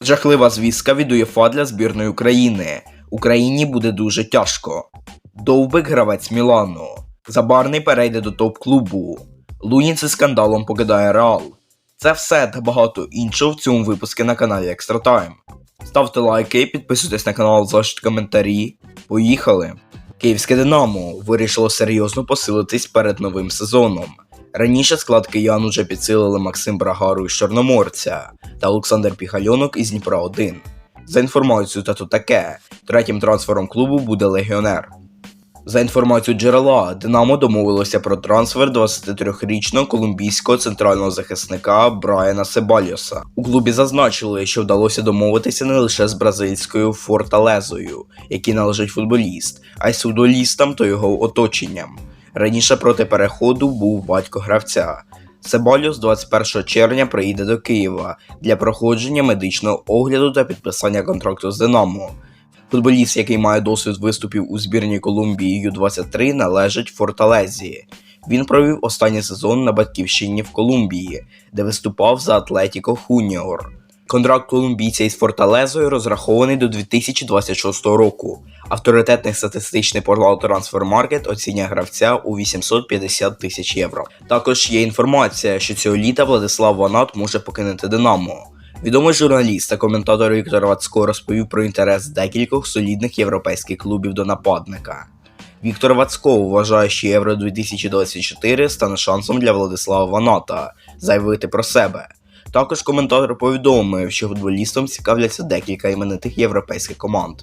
Жахлива звістка від УЄФА для збірної України. Україні буде дуже тяжко. Довбик гравець Мілану. Забарний перейде до топ-клубу. Лунін зі скандалом покидає Реал. Це все та багато іншого в цьому випуску на каналі Extra Time. Ставте лайки, підписуйтесь на канал, залиште коментарі. Поїхали! Київське Динамо вирішило серйозно посилитись перед новим сезоном. Раніше склад киян уже підсилили Максим Брагару із Чорноморця та Олександр Піхальонок із Дніпра 1. За інформацією та то таке, третім трансфером клубу буде легіонер. За інформацією джерела, Динамо домовилося про трансфер 23-річного колумбійського центрального захисника Брайана Себальоса. У клубі зазначили, що вдалося домовитися не лише з бразильською Форталезою, який належить футболіст, а й з футболістом та його оточенням. Раніше проти переходу був батько гравця. Себальос 21 червня приїде до Києва для проходження медичного огляду та підписання контракту з Динамо. Футболіст, який має досвід виступів у збірній Колумбії Ю-23, належить Форталезі. Він провів останній сезон на батьківщині в Колумбії, де виступав за Атлетіко Хуніор. Контракт колумбійця із Форталезою розрахований до 2026 року. Авторитетний статистичний портал Transfermarkt оцінює гравця у 850 тисяч євро. Також є інформація, що цього літа Владислав Ванат може покинути Динамо. Відомий журналіст та коментатор Віктор Вацко розповів про інтерес декількох солідних європейських клубів до нападника. Віктор Вацко вважає, що Євро 2024 стане шансом для Владислава Ваната заявити про себе. Також коментатор повідомив, що футболістом цікавляться декілька іменитих європейських команд.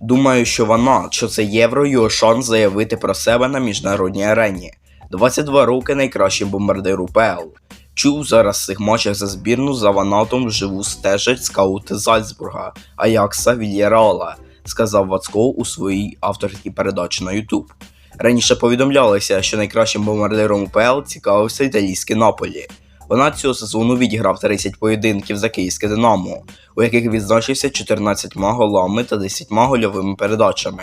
Думаю, що Ванат, що це євро його шанс заявити про себе на міжнародній арені. 22 роки найкращий бомбардир УПЛ. Чув зараз в цих матчах за збірну за Ванатом вживу стежать скаути Зальцбурга, Аякса Вільяреала, сказав Вацко у своїй авторській передачі на YouTube. Раніше повідомлялося, що найкращим бомбардиром УПЛ цікавився італійський Наполі. Вона цього сезону відіграв 30 поєдинків за київське Динамо, у яких відзначився 14 голами та 10 гольовими передачами.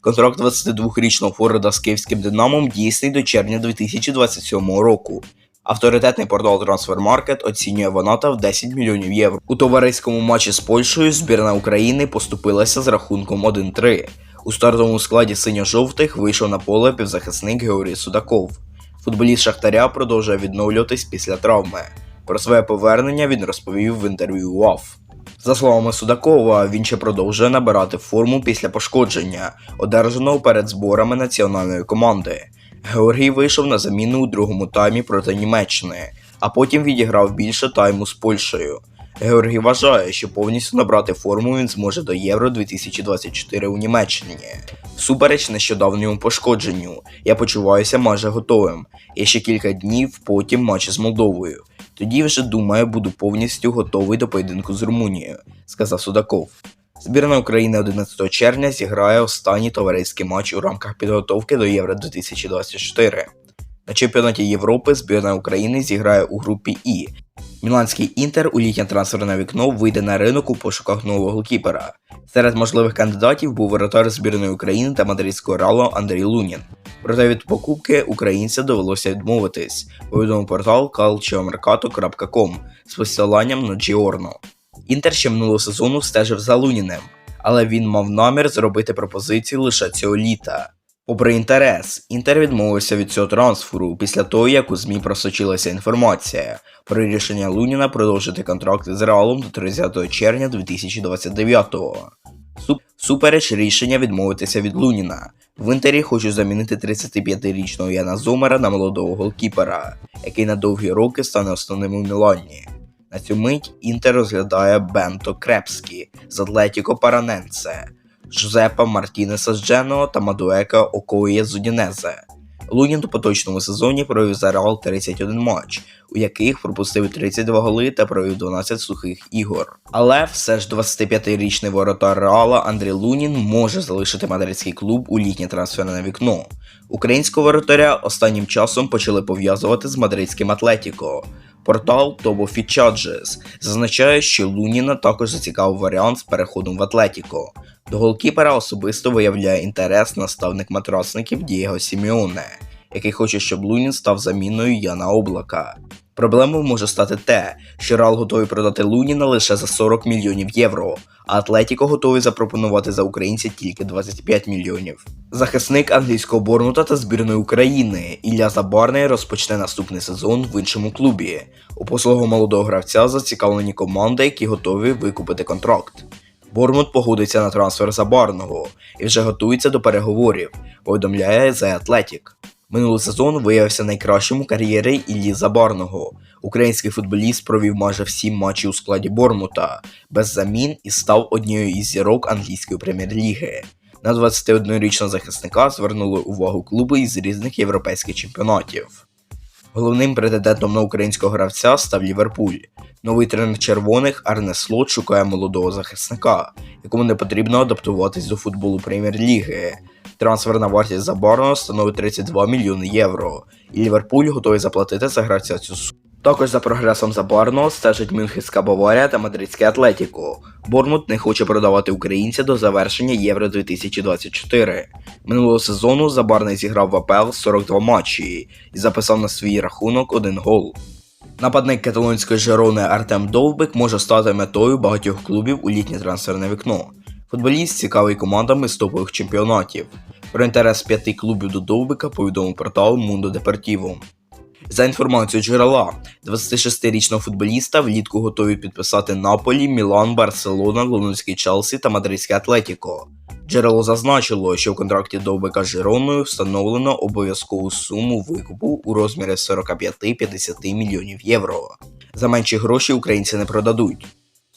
Контракт 22-річного Форварда з київським Динамом дійсний до червня 2027 року. Авторитетний портал Transfermarkt оцінює Ваната в 10 мільйонів євро. У товариському матчі з Польщею збірна України поступилася з рахунком 1-3. У стартовому складі синьо-жовтих вийшов на поле півзахисник Георгій Судаков. Футболіст Шахтаря продовжує відновлюватись після травми. Про своє повернення він розповів в інтерв'ю УАФ. За словами Судакова, він ще продовжує набирати форму після пошкодження, одержаного перед зборами національної команди. Георгій вийшов на заміну у другому таймі проти Німеччини, а потім відіграв більше тайму з Польщею. Георгій вважає, що повністю набрати форму він зможе до Євро 2024 у Німеччині. Всупереч нещодавньому пошкодженню, я почуваюся майже готовим. Я ще кілька днів потім матч з Молдовою. Тоді вже думаю, буду повністю готовий до поєдинку з Румунією, сказав Судаков. Збірна України 11 червня зіграє останній товариський матч у рамках підготовки до Євро 2024. На чемпіонаті Європи збірна України зіграє у групі І. Міланський інтер у літнє трансферне вікно вийде на ринок у пошуках нового голкіпера. Серед можливих кандидатів був воротар збірної України та мадридського ралу Андрій Лунін. Проте від покупки українця довелося відмовитись, повідомив портал calciomercato.com з посиланням на Джіорно. Інтер ще минулого сезону стежив за Луніним, але він мав намір зробити пропозицію лише цього літа. Попри інтерес, Інтер відмовився від цього трансферу після того, як у ЗМІ просочилася інформація про рішення Луніна продовжити контракт з Реалом до 30 червня 2029-го. Суп- Супереч рішення відмовитися від Луніна. В Інтері хочуть замінити 35-річного Яна Зомера на молодого голкіпера, який на довгі роки стане основним у Мілані. На цю мить Інтер розглядає Бенто Крепскі з Атлетіко Параненце, Жозепа Мартінеса з Дженого та Мадуека Окоє з Удінезе. Лунін у поточному сезоні провів за Реал 31 матч, у яких пропустив 32 голи та провів 12 сухих ігор. Але все ж 25-річний воротар Реала Андрій Лунін може залишити мадридський клуб у літнє трансферне вікно. Українського воротаря останнім часом почали пов'язувати з мадридським Атлетіко. Портал Tobo Fitchages зазначає, що Луніна також зацікавив варіант з переходом в Атлетіко. До голкіпера особисто виявляє інтерес наставник матросників Дієго Сіміоне, який хоче, щоб Лунін став заміною Яна Облака. Проблемою може стати те, що Реал готовий продати Луніна лише за 40 мільйонів євро, а Атлетіко готовий запропонувати за українця тільки 25 мільйонів. Захисник англійського Борнута та збірної України Ілля Забарний розпочне наступний сезон в іншому клубі. У послугу молодого гравця зацікавлені команди, які готові викупити контракт. Бормут погодиться на трансфер Забарного і вже готується до переговорів, повідомляє The Athletic. Минулий сезон виявився найкращим у кар'єрі Іллі Забарного. Український футболіст провів майже всі матчі у складі Бормута без замін і став однією із зірок англійської прем'єр-ліги. На 21-річного захисника звернули увагу клуби із різних європейських чемпіонатів. Головним претендентом на українського гравця став Ліверпуль. Новий тренер червоних Арне Слот шукає молодого захисника, якому не потрібно адаптуватись до футболу прем'єр-ліги. Трансферна вартість Забарного становить 32 мільйони євро, і Ліверпуль готовий заплатити за гравця цю суму. Також за прогресом Забарного стежить Мюнхенська Баварія та Мадридське Атлетіко. Бормут не хоче продавати українця до завершення Євро 2024. Минулого сезону Забарний зіграв в АПЛ 42 матчі і записав на свій рахунок один гол. Нападник каталонської Жерони Артем Довбик може стати метою багатьох клубів у літнє трансферне вікно. Футболіст цікавий командами з топових чемпіонатів. Про інтерес п'яти клубів до Довбика повідомив портал Mundo Deportivo. За інформацією джерела, 26-річного футболіста влітку готові підписати Наполі, Мілан, Барселона, Лондонський Челсі та Мадридське Атлетіко. Джерело зазначило, що в контракті Довбика з Жироною встановлено обов'язкову суму викупу у розмірі 45-50 мільйонів євро. За менші гроші українці не продадуть.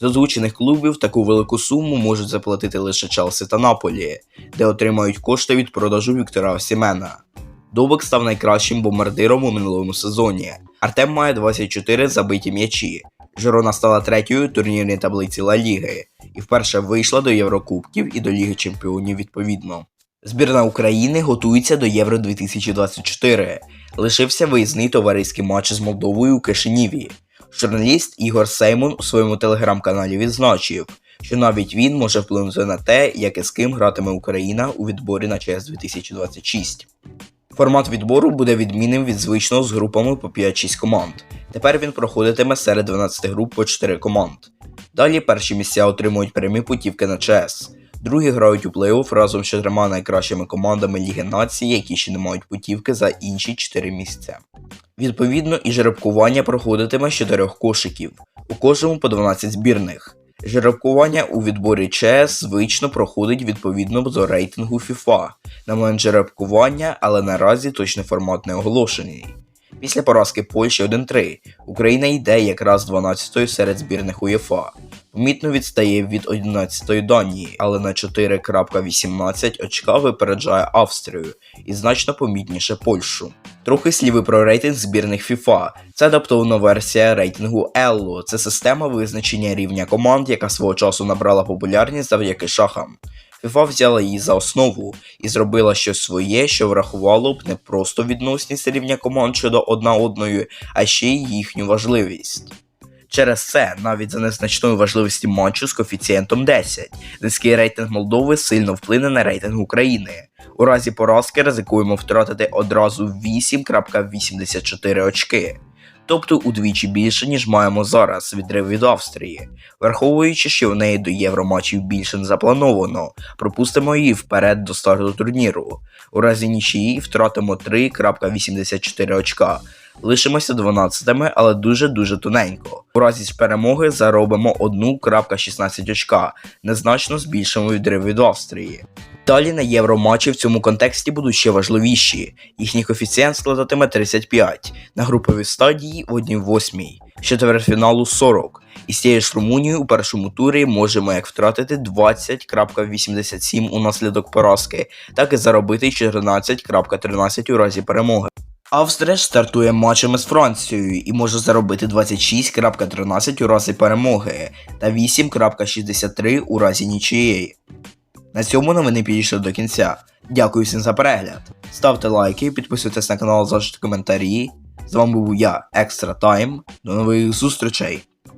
З озвучених клубів таку велику суму можуть заплатити лише Челсі та Наполі, де отримають кошти від продажу Віктора Осімена. Довбик став найкращим бомбардиром у минулому сезоні. Артем має 24 забиті м'ячі. Жирона стала третьою турнірній таблиці Ла Ліги і вперше вийшла до Єврокубків і до Ліги Чемпіонів відповідно. Збірна України готується до Євро 2024. Лишився виїзний товариський матч з Молдовою у Кишиніві. Журналіст Ігор Сеймон у своєму телеграм-каналі відзначив, що навіть він може вплинути на те, як і з ким гратиме Україна у відборі на ЧС 2026. Формат відбору буде відмінним від звичного з групами по 5-6 команд. Тепер він проходитиме серед 12 груп по 4 команд. Далі перші місця отримують прямі путівки на ЧС. Другі грають у плей-офф разом з чотирма найкращими командами Ліги Нації, які ще не мають путівки за інші 4 місця. Відповідно, і жеребкування проходитиме з 4 кошиків, у кожному по 12 збірних. Жеребкування у відборі ЧС звично проходить відповідно до рейтингу FIFA на момент жеребкування, але наразі точний формат не оголошений. Після поразки Польщі 1-3 Україна йде якраз 12-ю серед збірних УЄФА. Помітно відстає від 11-ї Данії, але на 4.18 очка випереджає Австрію і значно помітніше Польщу. Трохи сліви про рейтинг збірних FIFA. Це адаптована версія рейтингу Елло. Це система визначення рівня команд, яка свого часу набрала популярність завдяки шахам. FIFA взяла її за основу і зробила щось своє, що врахувало б не просто відносність рівня команд щодо одна одної, а ще й їхню важливість. Через це, навіть за незначною важливості матчу з коефіцієнтом 10, низький рейтинг Молдови сильно вплине на рейтинг України. У разі поразки ризикуємо втратити одразу 8.84 очки, тобто удвічі більше, ніж маємо зараз відрив від Австрії. Враховуючи, що в неї до євроматчів більше не заплановано, пропустимо її вперед до старту турніру. У разі нічиї втратимо 3.84 очка. Лишимося 12-ми, але дуже-дуже тоненько. У разі ж перемоги заробимо 1.16 очка, незначно збільшимо відрив від Австрії. Далі на євроматчі в цьому контексті будуть ще важливіші. Їхній коефіцієнт складатиме 35, на груповій стадії в 1-8, четвертьфіналу 40. І з тією ж Румунією у першому турі можемо як втратити 20.87 унаслідок поразки, так і заробити 14.13 у разі перемоги. Австрія ж стартує матчами з Францією і може заробити 26.13 у разі перемоги та 8.63 у разі нічиєї. На цьому новини підійшли до кінця. Дякую всім за перегляд. Ставте лайки, підписуйтесь на канал, залиште коментарі. З вами був я, Екстра Тайм. До нових зустрічей!